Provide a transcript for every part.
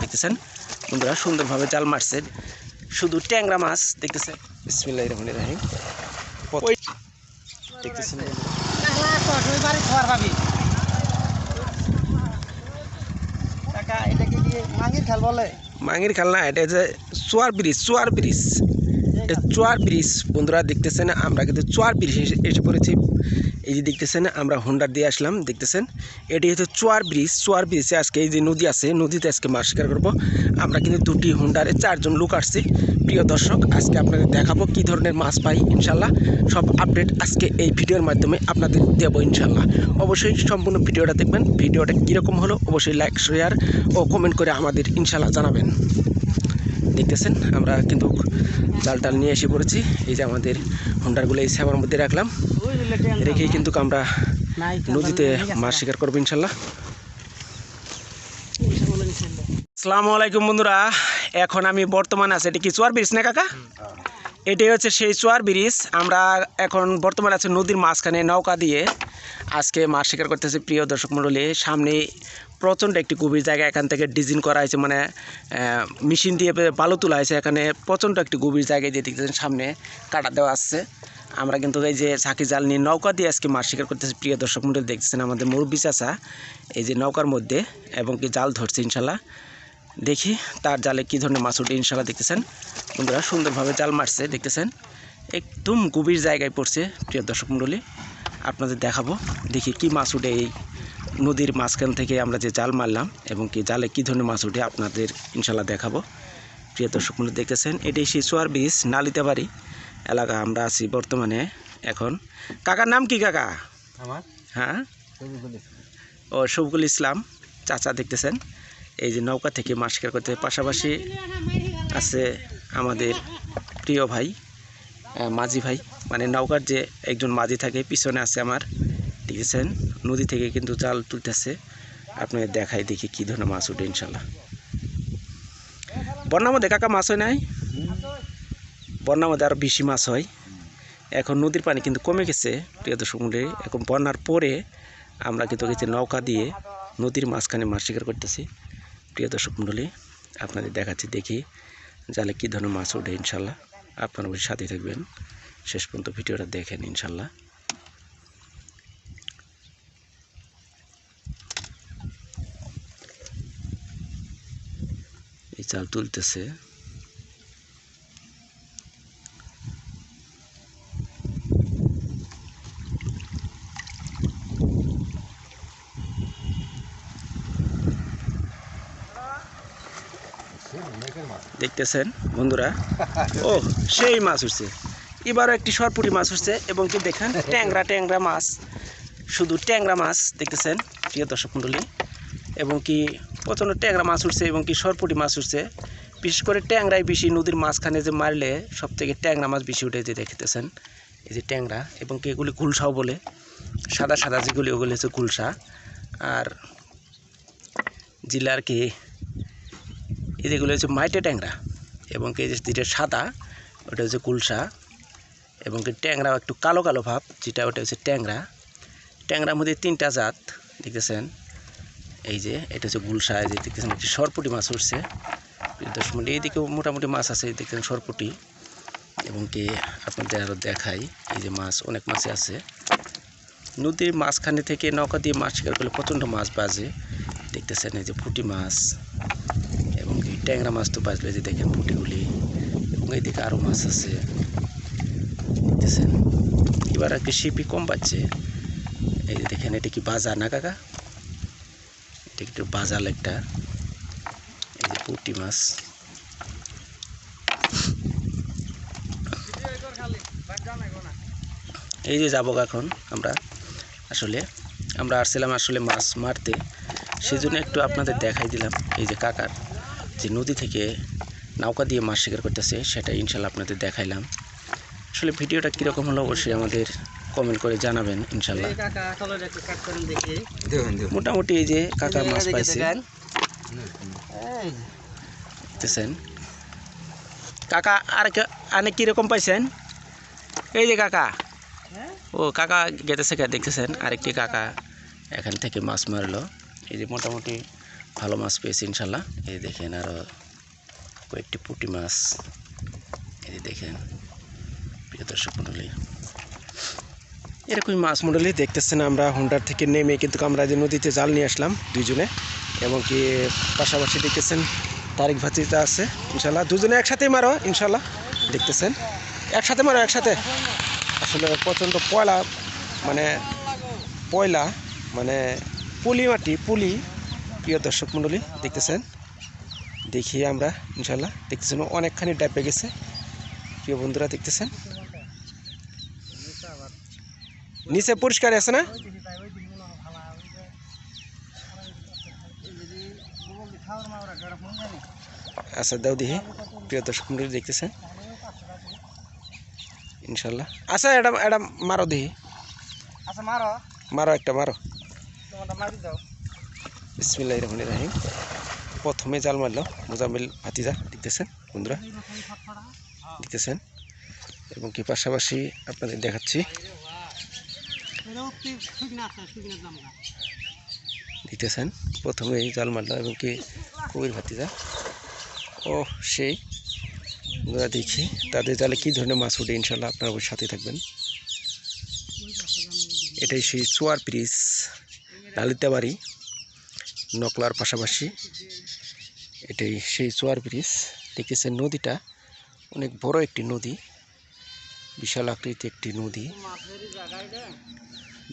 দেখতেছেন? বন্ধুরা সুন্দরভাবে জাল মারছে। শুধু ট্যাংরা মাছ দেখতেছেন? বিসমিল্লাহির রহমানির রহিম। দেখতেছেন। মাঙির খেলনা এটা হচ্ছে চোয়ার ব্রিজ চোয়ার ব্রিজ। চোয়ার ব্রিজ বন্ধুরা দেখতেছেন? আমরা কিন্তু চোয়ার ব্রিজ এসে পড়েছি। এই যে দেখতেছেন, আমরা হোন্ডার দিয়ে আসলাম, দেখতেছেন? এটি হচ্ছে চোয়ার ব্রিজ, চোয়ার ব্রিজে আজকে এই যে নদী আছে, নদীতে আজকে মাছ শিকার করব। আমরা কিন্তু দুটি হোন্ডারে চারজন লোক আসছি। প্রিয় দর্শক, আজকে আপনাদের দেখাবো কী ধরনের মাছ পাই ইনশাল্লাহ সব আপডেট আজকে এই ভিডিওর মাধ্যমে আপনাদের দেবো ইনশাল্লাহ অবশ্যই সম্পূর্ণ ভিডিওটা দেখবেন। ভিডিওটা কীরকম হলো, অবশ্যই লাইক শেয়ার ও কমেন্ট করে আমাদের ইনশাল্লাহ জানাবেন। দেখতেছেন, আমরা কিন্তু জাল টাল নিয়ে এসে পড়েছি। এই যে আমাদের হোন্ডারগুলো এই স্যামার মধ্যে রাখলাম। রেখেই কিন্তু আমরা নদীতে মাছ শিকার করব ইনশাল্লাহ। আসসালামু আলাইকুম বন্ধুরা এখন আমি বর্তমানে আছি। এটা কি চুয়ার ব্রিজ না কাকা? এটাই হচ্ছে সেই চোয়ার ব্রিজ। আমরা এখন বর্তমানে আছে নদীর মাঝখানে নৌকা দিয়ে। আজকে মাছ শিকার করতেছি প্রিয় দর্শক মণ্ডলী। সামনে প্রচণ্ড একটি গভীর জায়গা, এখান থেকে ডিজাইন করা হয়েছে মানে মেশিন দিয়ে বালু তোলা হয়েছে। এখানে প্রচণ্ড একটি গভীর জায়গায় দিয়ে দেখতেছেন, সামনে কাটা দেওয়া আসছে আমরা কিন্তু এই যে সাকি জাল নিয়ে নৌকা দিয়ে আজকে মাছ শিকার করতেছি। প্রিয় দর্শক মণ্ডলী, দেখতেছেন আমাদের মুরব্বী চাচা, এই যে নৌকার মধ্যে, এবং কি জাল ধরছে, ইনশাল্লাহ। দেখি তার জালে কী ধরনের মাছ উঠে ইনশাল্লাহ দেখতেছেন। বন্ধুরা সুন্দরভাবে জাল মারছে দেখতেছেন। একদম গভীর জায়গায় পড়ছে প্রিয় দর্শক মণ্ডলী। আপনাদের দেখাবো দেখি কি মাছ উঠে এই নদীর মাঝখান থেকে আমরা যে জাল মারলাম এবং কি জালে কী ধরনের মাছ উঠে আপনাদের ইনশাল্লাহ দেখাবো। প্রিয় দর্শক মণ্ডলী দেখতেছেন এটি চোয়ার বীজ নালিতাবাড়ি এলাকা। আমরা আছি বর্তমানে এখন কাকার নাম কি কাকা? আমার? হ্যাঁ? ও শফিকুল ইসলাম চাচা দেখতেছেন। এই যে নৌকা থেকে মাছ শিকার করতে পাশাপাশি আছে আমাদের প্রিয় ভাই মাঝি ভাই। মানে নৌকার যে একজন মাঝি থাকে, পিছনে আছে আমার দেখতেছেন নদী থেকে কিন্তু জাল তুলতেছে। আপনাকে দেখাই, দেখি কী ধরনের মাছ উঠে, ইনশাল্লাহ। বন্যার মধ্যে কাকা মাছ হয় নাই? বন্যার মধ্যে আরও বেশি মাছ হয়। এখন নদীর পানি কিন্তু কমে গেছে, প্রিয় দর্শক এখন বন্যার পরে আমরা কিন্তু গেছি নৌকা দিয়ে নদীর মাঝখানে মাছ শিকার করতেছি। প্রিয় দর্শক মণ্ডলী, আপনাদের দেখাচ্ছি, দেখি জালে কী ধরনের মাছ ওঠে ইনশাল্লাহ আপনারা অবশ্যই সাথে থাকবেন। শেষ পর্যন্ত ভিডিওটা দেখেন ইনশাল্লাহ এই চাল তুলতেছে। দেখতেছেন, বন্ধুরা। ও সেই মাছ উঠছে। এবারও একটি সরপুরি মাছ উঠছে এবং কি দেখেন, ট্যাংরা ট্যাংরা মাছ। শুধু ট্যাংরা মাছ, দেখতেছেন, প্রিয় দর্শক মণ্ডলী। এবং কি প্রচণ্ড ট্যাংরা মাছ উঠছে এবং কি সরপুটি মাছ উঠছে। বিশেষ করে ট্যাংরাই বেশি, নদীর মাঝখানে যে মারলে সব থেকে ট্যাংরা মাছ বেশি উঠে যে দেখতেছেন, এই যে ট্যাংরা। এবং কি এগুলি গুলশাও বলে, সাদা সাদা যেগুলি, ওগুলি হচ্ছে গুলশা। আর জিলার কি এই যেগুলো হচ্ছে মাইটে ট্যাংরা এবং কি যেটা সাদা, ওটা হচ্ছে কুলসা এবং কি ট্যাংরা একটু কালো কালো ভাব, যেটা ওটা হচ্ছে ট্যাংরা। ট্যাংরার মধ্যে তিনটা জাত, দেখতেছেন? এই যে এটা হচ্ছে গুলসা, এই যে দেখতেছেন একটি সরপুটি মাছ উঠছে। দশ মিনিট এইদিকেও মোটামুটি মাছ আছে দেখতেছেন সরপুটি। এবং কি আপনাদের আরও দেখাই, এই যে মাছ, অনেক মাছই আছে। নদীর মাঝখানে থেকে নৌকা দিয়ে মাছ শিকার করলে প্রচণ্ড মাছ বাজে। দেখতেছেন এই যে পুঁটি মাছ। ট্যাংরা মাছ তো বাজলে যে দেখেন পুঁটিগুলি এবং এইদিকে আরও মাছ আছে দেখতেছেন এবার আর কি শিপি কম পাচ্ছে এই যে দেখেন এটা কি বাজার না কাকা এটা একটু বাজাল একটা এই যে পুঁটি মাছ এই যে যাব এখন আমরা আসলে আমরা আসছিলাম আসলে মাছ মারতে সেই জন্য একটু আপনাদের দেখাই দিলাম এই যে কাকার যে নদী থেকে নৌকা দিয়ে মাছ শিকার করতেছে সেটা ইনশাল্লাহ আপনাদের দেখাইলাম। আসলে ভিডিওটা কীরকম হলো অবশ্যই আমাদের কমেন্ট করে জানাবেন ইনশাল্লাহ। মোটামুটি এই যে কাকা মাছ পাইছে। দেখতেছেন? কাকা আর কে- আনে কীরকম পাইছেন? এই যে কাকা। ও কাকা গেতেছে কে? দেখতেছেন? আরেকটি কাকা এখান থেকে মাছ মারলো। এই যে মোটামুটি ভালো মাছ পেয়েছি ইনশাল্লাহ। এই দেখেন আরও কয়েকটি পুঁটি মাছ। এই দেখেন, প্রিয় দর্শক মণ্ডলী। এরকমই মাছ মণ্ডলী দেখতেছেন আমরা, হুন্ডার থেকে নেমে কিন্তু আমরা যে নদীতে জাল নিয়ে আসলাম দুইজনে। এবং কি পাশাপাশি দেখতেছেন তারিক ভাতিটা আছে, ইনশাল্লাহ। দুজনে একসাথেই মারো, ইনশাল্লাহ। দেখতেছেন। একসাথে মারো, একসাথে। আসলে প্রচণ্ড পয়লা মানে পয়লা মানে পুলি মাটি, পুলি প্রিয় দর্শক মণ্ডলী দেখতেছেন? দেখি আমরা ইনশাল্লাহ দেখতেছেন অনেকখানি ডাইপে গেছে। প্রিয় বন্ধুরা দেখতেছেন? নিচে পরিষ্কার আছে না? আচ্ছা দাও দেখি। প্রিয় দর্শক মন্ডলী দেখতেছেন? ইনশাল্লাহ আচ্ছা এটা এটা মারো দেখি। আচ্ছা মারো। মারো একটা মারো দাও। বিসমিল্লাহ রহমান রাহিম। প্রথমে জাল মারলো মোজামিল ভাতিজা, দেখতেছেন বন্ধুরা? দেখতেছেন? এবং কি পাশাপাশি আপনাদের দেখাচ্ছি। দিতেছেন প্রথমে জাল মারল এবং কি কবির ভাতিজা? ও সেই। বন্ধুরা, দেখি তাদের জালে কী ধরনের মাছ উঠে ইনশাল্লাহ আপনারা সাথে থাকবেন। এটাই সেই চোয়ার ব্রিজ লালিতাবাড়ি। নকলার পাশাপাশি এটাই সেই চোয়ার ব্রিজ। দেখতেছেন নদীটা? অনেক বড় একটি নদী, বিশাল আকৃতি একটি নদী।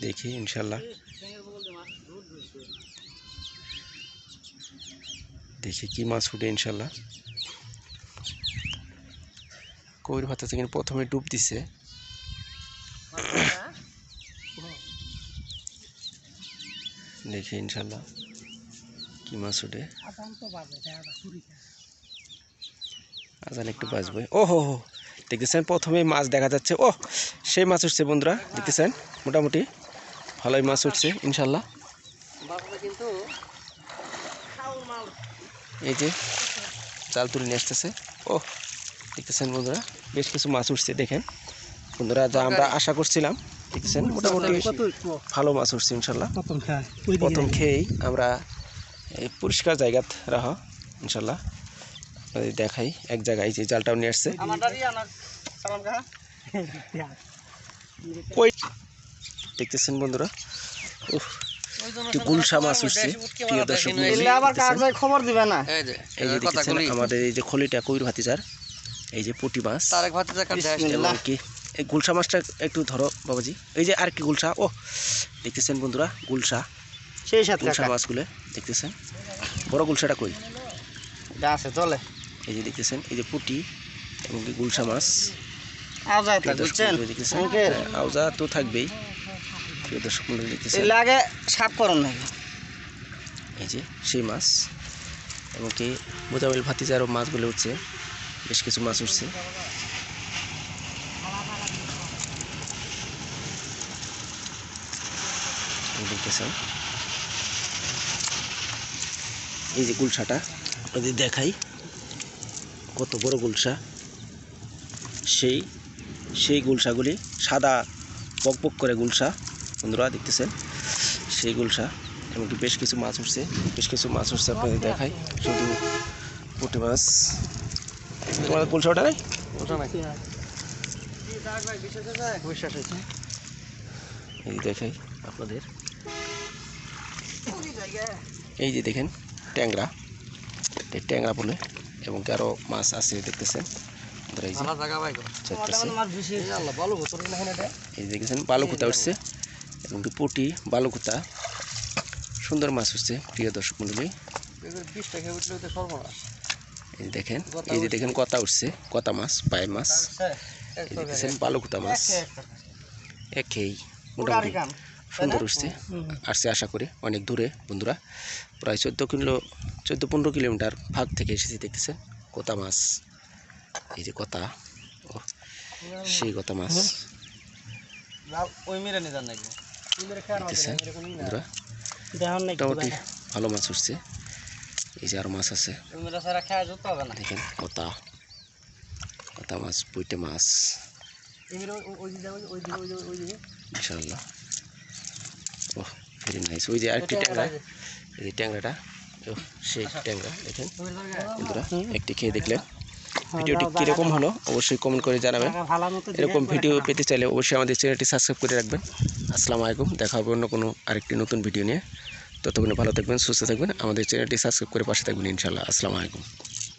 দেখি, ইনশাল্লাহ। দেখি কি মাছ উঠে, ইনশাল্লাহ। কবির ভাতা থেকে প্রথমে ডুব দিছে। দেখি, ইনশাল্লাহ। কি মাছ উঠে আজান একটু বাজবে। ও হো হো দেখতেছেন প্রথমে মাছ দেখা যাচ্ছে। ও সেই মাছ উঠছে বন্ধুরা দেখতেছেন? মোটামুটি ভালোই মাছ উঠছে ইনশাল্লাহ। এই যে জাল তুলে নিয়ে আসতেছে। ও দেখতেছেন বন্ধুরা বেশ কিছু মাছ উঠছে দেখেন। বন্ধুরা যা আমরা আশা করছিলাম দেখতেছেন মোটামুটি ভালো মাছ উঠছে ইনশাল্লাহ। প্রথম খেয়েই আমরা এই পরিষ্কার জায়গাত রাখা ইনশাল্লাহ। আপনাদের দেখাই এক জায়গায় যে জালটাও নিয়ে আসছে। দেখতেছেন বন্ধুরা? উফ একটু গুলশা মাছ উঠছে প্রিয় দর্শক খবর দিবে না? এই যে এই আমাদের এই যে খলিটা কবির ভাতিজার এই যে পুঁটি মাছ। এবং কি এই গুলশা মাছটা একটু ধরো বাবাজি। এই যে আর কি গুলশা ও দেখতেছেন বন্ধুরা গুলশা। সেই সাথে গুলশা মাছগুলো দেখতেছেন? বড় গুলশাটা কই? যা আছে চলে। এই যে দেখতেছেন এই যে পুঁটি এবং কি গুলশা মাছ আও যায় প্রিয় তা দর্শক বুঝছেন? মণ্ডলী দেখতেছেন? অঙ্কের হ্যাঁ, আওজা তো থাকবেই। প্রিয় দর্শক মন্ডলী দেখতেছেন? এলে আগে করুন নাকি? এই যে সেই মাছ এবং কি মোজামিল ভাতিজা আরও মাছগুলো উঠছে। বেশ কিছু মাছ উঠছে। দেখতেছেন? এই যে গুলশাটা আপনাদের দেখাই কত বড় গুলশা। সেই সেই গুলশাগুলি সাদা পকপক করে গুলশা বন্ধুরা দেখতেছেন? সেই গুলশা এমনকি বেশ কিছু মাছ উঠছে বেশ কিছু মাছ উঠছে আপনাদের দেখাই। শুধু পুঁটি মাছ। তোমার গুলশা ওটা নাই? বিশ্বাস হয়েছে এই দেখাই আপনাদের। এই যে দেখেন ট্যাংরা এই ট্যাংরা বলে এবং আরও মাছ আছে দেখতেছেন? এই দেখেছেন বালুকুতা উঠছে এবং কি পুঁটি বালুকুতা সুন্দর মাছ উঠছে প্রিয় দর্শক মন্ডলী। এই যে দেখেন এই যে দেখেন কতা উঠছে কতা মাছ পায়ে মাছ। এই দেখেছেন বালুকুতা মাছ। একেই মোটামুটি। সুন্দর উঠছে। আসছে আশা করি অনেক দূরে বন্ধুরা। প্রায় চোদ্দ কিলো চোদ্দ পনেরো কিলোমিটার ভাগ থেকে এসেছি দেখতেছেন কোতা মাছ। এই যে কথা ও সেই কথা মাছ। দেখতেছেন বন্ধুরা। মোটামুটি ভালো মাছ উঠছে। এই যে আরও মাছ আছে। দেখেন কথা কথা মাছ পুইটে মাছ। ইনশাল্লাহ ও ভেরি নাইস ওই যে আরেকটি ট্যাংরা। এই যে ট্যাংরাটা ও, সেই ট্যাংরা দেখেন। বন্ধুরা একটি খেয়ে দেখলেন। ভিডিওটি কীরকম হলো অবশ্যই কমেন্ট করে জানাবেন। এরকম ভিডিও পেতে চাইলে অবশ্যই আমাদের চ্যানেলটি সাবস্ক্রাইব করে রাখবেন। আসসালামু আলাইকুম দেখা হবে অন্য কোনো আরেকটি নতুন ভিডিও নিয়ে। ততক্ষণে ভালো থাকবেন সুস্থ থাকবেন। আমাদের চ্যানেলটি সাবস্ক্রাইব করে পাশে থাকবেন ইনশাল্লাহ আসসালামু আলাইকুম।